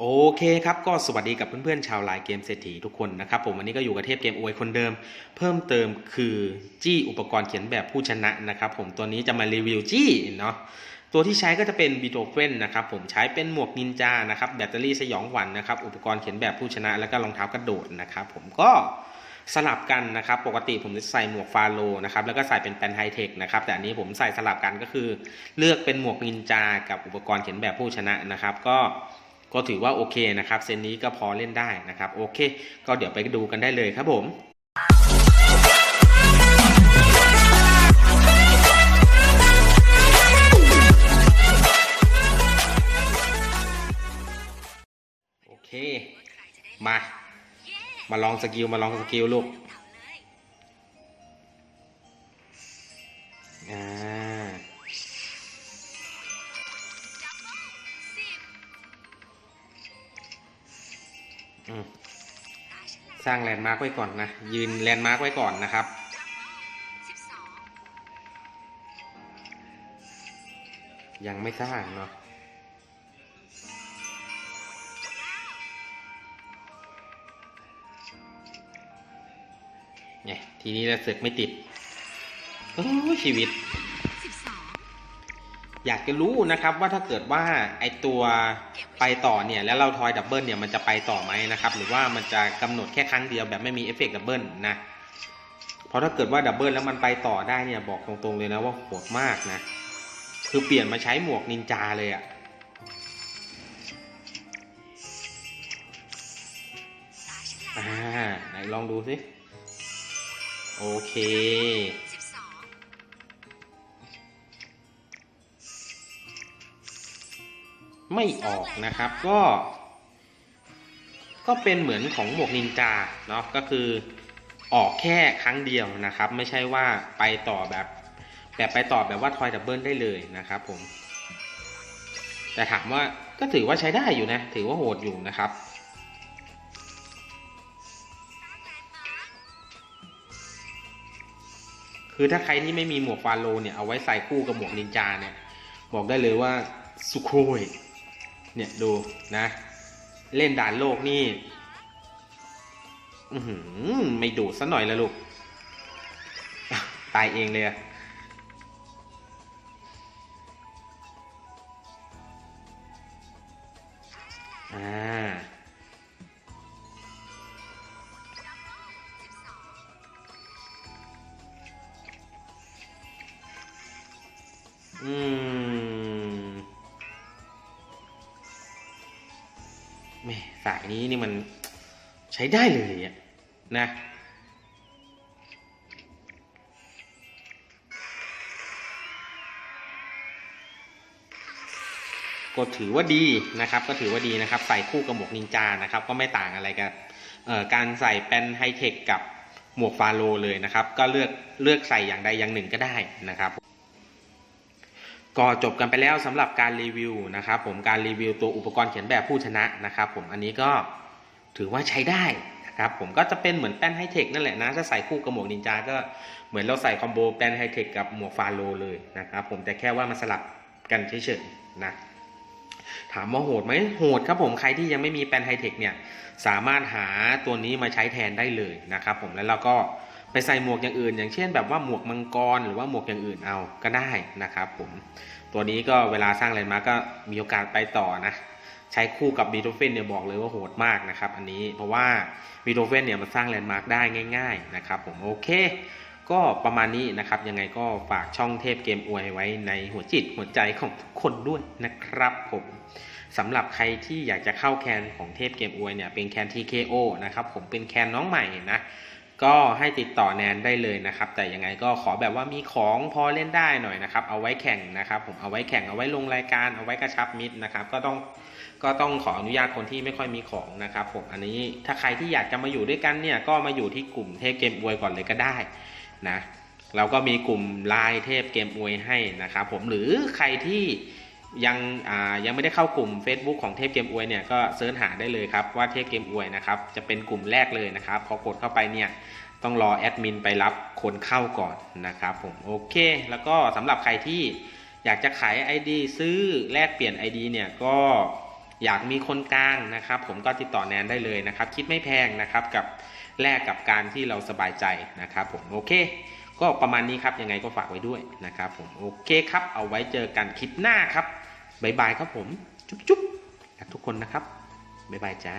โอเคครับก็สวัสดีกับเพื่อนๆชาวไลน์เกมเศรษฐีทุกคนนะครับผมวันนี้ก็อยู่กับเทพเกมอวยคนเดิม เพิ่มเติมคือจี้อุปกรณ์เขียนแบบผู้ชนะนะครับผมตัวนี้จะมารีวิวจี้เนาะตัวที่ใช้ก็จะเป็นบีโ o เฟนนะครับผมใช้เป็นหมวกนินจานะครับแบตเตอรี่สยองหวันนะครับอุปกรณ์เขียนแบบผู้ชนะ แล้วก็รองเท้ากระโดดนะครับผมก็สลับกันนะครับปกติผมจะใส่หมวกฟาโลนะครับแล้วก็ใส่เป็นแปนไฮเทคนะครับแต่อันนี้ผมใส่สลับกันก็คือ เลือกเป็นหมวกนินจากับอุปกรณ์เขียนแบบผู้ชนะนะครับก็ ก็ถือว่าโอเคนะครับเซนนี้ก็พอเล่นได้นะครับโอเค ก็เดี๋ยวไปดูกันได้เลยครับผมโอเค มา มาลองสกิลมาลองสกิลลูก สร้างแลนด์มาร์กไว้ก่อนนะ ยืนแลนด์มาร์กไว้ก่อนนะครับยังไม่สร้างเนาะเนี่ยทีนี้เราเสกไม่ติดโอ้ชีวิต อยากจะรู้นะครับว่าถ้าเกิดว่าไอตัวไปต่อเนี่ยแล้วเราทอยดับเบิลเนี่ยมันจะไปต่อไหมนะครับหรือว่ามันจะกำหนดแค่ครั้งเดียวแบบไม่มีเอฟเฟกต์ดับเบิลนะเพราะถ้าเกิดว่าดับเบิลแล้วมันไปต่อได้เนี่ยบอกตรงๆเลยนะว่าโหดมากนะคือเปลี่ยนมาใช้หมวกนินจาเลยอะอ่าไหนลองดูสิโอเค ไม่ออกนะครับ ก็ ก็เป็นเหมือนของหมวกนินจาเนาะก็คือออกแค่ครั้งเดียวนะครับ ไม่ใช่ว่าไปต่อแบบแบบไปต่อแบบว่าทอยดับเบิลได้เลยนะครับผม แต่ถามว่าก็ถือว่าใช้ได้อยู่นะ ถือว่าโหดอยู่นะครับคือถ้าใครที่ไม่มีหมวกฟาโลเนี่ยเอาไว้ใส่คู่กับหมวกนินจาเนี่ย บอกได้เลยว่าสุโคย เนี่ยดูนะ เล่นด่านโลกนี่อือหือไม่ดูซะหน่อยละลูก ตายเองเลยอะอ่า แม่สายนี้นี่มันใช้ได้เลยอะนะก็ถือว่าดีนะครับ ก็ถือว่าดีนะครับ ใส่คู่กับหมวกนินจานะครับ ก็ไม่ต่างอะไรกับการใส่เป็นไฮเทคกับหมวกฟาโลเลยนะครับ ก็เลือกเลือกใส่อย่างใดอย่างหนึ่งก็ได้นะครับ ก็จบกันไปแล้วสำหรับการรีวิวนะครับผมการรีวิวตัวอุปกรณ์เขียนแบบผู้ชนะนะครับผมอันนี้ก็ถือว่าใช้ได้นะครับผมก็จะเป็นเหมือนแป้นไฮเทคนั่นแหละนะถ้าใส่คู่กับหมวกนินจาก็เหมือนเราใส่คอมโบแป้นไฮเทคกับหมวกฟาโลเลยนะครับผมแต่แค่ว่ามันสลับกันเฉยๆนะถามว่าโหดไหมโหดครับผมใครที่ยังไม่มีแปลนไฮเทคเนี่ยสามารถหาตัวนี้มาใช้แทนได้เลยนะครับผมแล้วเราก็ ไปใส่หมวกอย่างอื่น อย่างเช่น แบบว่าหมวกมังกรหรือว่าหมวกอย่างอื่นเอาก็ได้นะครับผมตัวนี้ก็เวลาสร้างแลนด์มาร์กก็มีโอกาสไปต่อนะใช้คู่กับบีโทเฟนเนี่ยบอกเลยว่าโหดมากนะครับอันนี้เพราะว่าบีโทเฟนเนี่ยมันสร้างแลนด์มาร์กได้ง่าย ๆนะครับ ผมโอเค ก็ประมาณนี้นะครับ ยังไงก็ฝากช่องเทพเกมอวยไว้ในหัวจิตหัวใจของทุกคนด้วยนะครับผมสำหรับใครที่อยากจะเข้าแคนของเทพเกมอวยเนี่ยเป็นแคน TKO นะครับผมเป็นแคนน้องใหม่นะ ก็ให้ติดต่อแนนได้เลยนะครับ แต่ยังไงก็ขอแบบว่ามีของพอเล่นได้หน่อยนะครับ เอาไว้แข่งนะครับ ผมเอาไว้แข่งเอาไว้ลงรายการเอาไว้กระชับมิตรนะครับ ก็ต้องก็ต้องขออนุญาตคนที่ไม่ค่อยมีของนะครับ ผมอันนี้ถ้าใครที่อยากจะมาอยู่ด้วยกันเนี่ยก็มาอยู่ที่กลุ่มเทพเกมอวยก่อนเลยก็ได้นะเราก็มีกลุ่มไลน์เทพเกมอวยให้นะครับ ผมหรือใครที่ ยังยังไม่ได้เข้ากลุ่ม Facebook ของเทพเกมอวยเนี่ยก็เซิร์ชหาได้เลยครับว่าเทพเกมอวยนะครับจะเป็นกลุ่มแรกเลยนะครับพอกดเข้าไปเนี่ยต้องรอแอดมินไปรับคนเข้าก่อนนะครับผมโอเค แล้วก็สำหรับใครที่อยากจะขาย ID ซื้อแลกเปลี่ยน ID เนี่ยก็อยากมีคนกลางนะครับ ผมก็ติดต่อแนนได้เลยนะครับ คิดไม่แพงนะครับกับแลกกับการที่เราสบายใจนะครับผมโอเค ก็ประมาณนี้ครับยังไงก็ฝากไว้ด้วยนะครับผมโอเคครับเอาไว้เจอกันคลิปหน้าครับ บายบายครับผม จุ๊บๆทุกคนนะครับบายบายจ้า